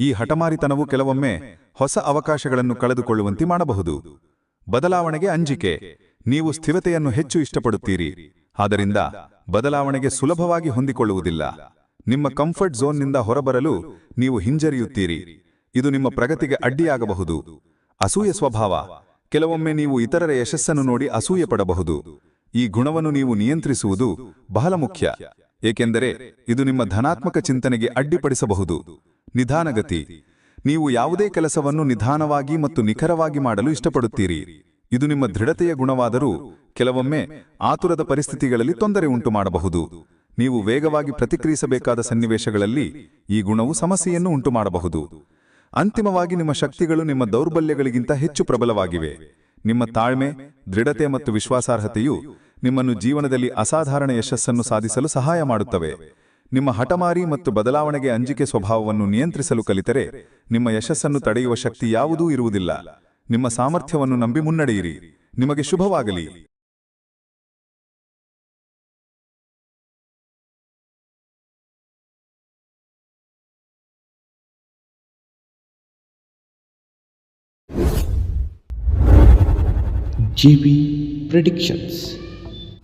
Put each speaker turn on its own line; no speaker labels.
ಈ ಹಠಮಾರಿತನವು ಕೆಲವೊಮ್ಮೆ ಹೊಸ ಅವಕಾಶಗಳನ್ನು ಕಳೆದುಕೊಳ್ಳುವಂತೆ ಮಾಡಬಹುದು. ಬದಲಾವಣೆಗೆ ಅಂಜಿಕೆ. ನೀವು ಸ್ಥಿರತೆಯನ್ನು ಹೆಚ್ಚು ಇಷ್ಟಪಡುತ್ತೀರಿ. ಆದ್ದರಿಂದ ಬದಲಾವಣೆಗೆ ಸುಲಭವಾಗಿ ಹೊಂದಿಕೊಳ್ಳುವುದಿಲ್ಲ. ನಿಮ್ಮ ಕಂಫರ್ಟ್ ಝೋನ್ನಿಂದ ಹೊರಬರಲು ನೀವು ಹಿಂಜರಿಯುತ್ತೀರಿ. ಇದು ನಿಮ್ಮ ಪ್ರಗತಿಗೆ ಅಡ್ಡಿಯಾಗಬಹುದು. ಅಸೂಯೆ ಸ್ವಭಾವ. ಕೆಲವೊಮ್ಮೆ ನೀವು ಇತರರ ಯಶಸ್ಸನ್ನು ನೋಡಿ ಅಸೂಯೆ ಪಡಬಹುದು. ಈ ಗುಣವನ್ನು ನೀವು ನಿಯಂತ್ರಿಸುವುದು ಬಹಳ ಮುಖ್ಯ. ಏಕೆಂದರೆ ಇದು ನಿಮ್ಮ ಧನಾತ್ಮಕ ಚಿಂತನೆಗೆ ಅಡ್ಡಿಪಡಿಸಬಹುದು. ನಿಧಾನಗತಿ. ನೀವು ಯಾವುದೇ ಕೆಲಸವನ್ನು ನಿಧಾನವಾಗಿ ಮತ್ತು ನಿಖರವಾಗಿ ಮಾಡಲು ಇಷ್ಟಪಡುತ್ತೀರಿ. ಇದು ನಿಮ್ಮ ದೃಢತೆಯ ಗುಣವಾದರೂ ಕೆಲವೊಮ್ಮೆ ಆತುರದ ಪರಿಸ್ಥಿತಿಗಳಲ್ಲಿ ತೊಂದರೆ ಉಂಟು ಮಾಡಬಹುದು ನೀವು ವೇಗವಾಗಿ ಪ್ರತಿಕ್ರಿಯಿಸಬೇಕಾದ ಸನ್ನಿವೇಶಗಳಲ್ಲಿ ಈ ಗುಣವು ಸಮಸ್ಯೆಯನ್ನು ಉಂಟು ಮಾಡಬಹುದು ಅಂತಿಮವಾಗಿ ನಿಮ್ಮ ಶಕ್ತಿಗಳು ನಿಮ್ಮ ದೌರ್ಬಲ್ಯಗಳಿಗಿಂತ ಹೆಚ್ಚು ಪ್ರಬಲವಾಗಿವೆ. ನಿಮ್ಮ ತಾಳ್ಮೆ, ದೃಢತೆ ಮತ್ತು ವಿಶ್ವಾಸಾರ್ಹತೆಯು ನಿಮ್ಮನ್ನು ಜೀವನದಲ್ಲಿ ಅಸಾಧಾರಣ ಯಶಸ್ಸನ್ನು ಸಾಧಿಸಲು ಸಹಾಯ ಮಾಡುತ್ತವೆ. ನಿಮ್ಮ ಹಠಮಾರಿ ಮತ್ತು ಬದಲಾವಣೆಗೆ ಅಂಜಿಕೆ ಸ್ವಭಾವವನ್ನು ನಿಯಂತ್ರಿಸಲು ಕಲಿತರೆ, ನಿಮ್ಮ ಯಶಸ್ಸನ್ನು ತಡೆಯುವ ಶಕ್ತಿ ಯಾವುದೂ ಇರುವುದಿಲ್ಲ. ನಿಮ್ಮ ಸಾಮರ್ಥ್ಯವನ್ನು ನಂಬಿ ಮುನ್ನಡೆಯಿರಿ. ನಿಮಗೆ ಶುಭವಾಗಲಿ.
G predictions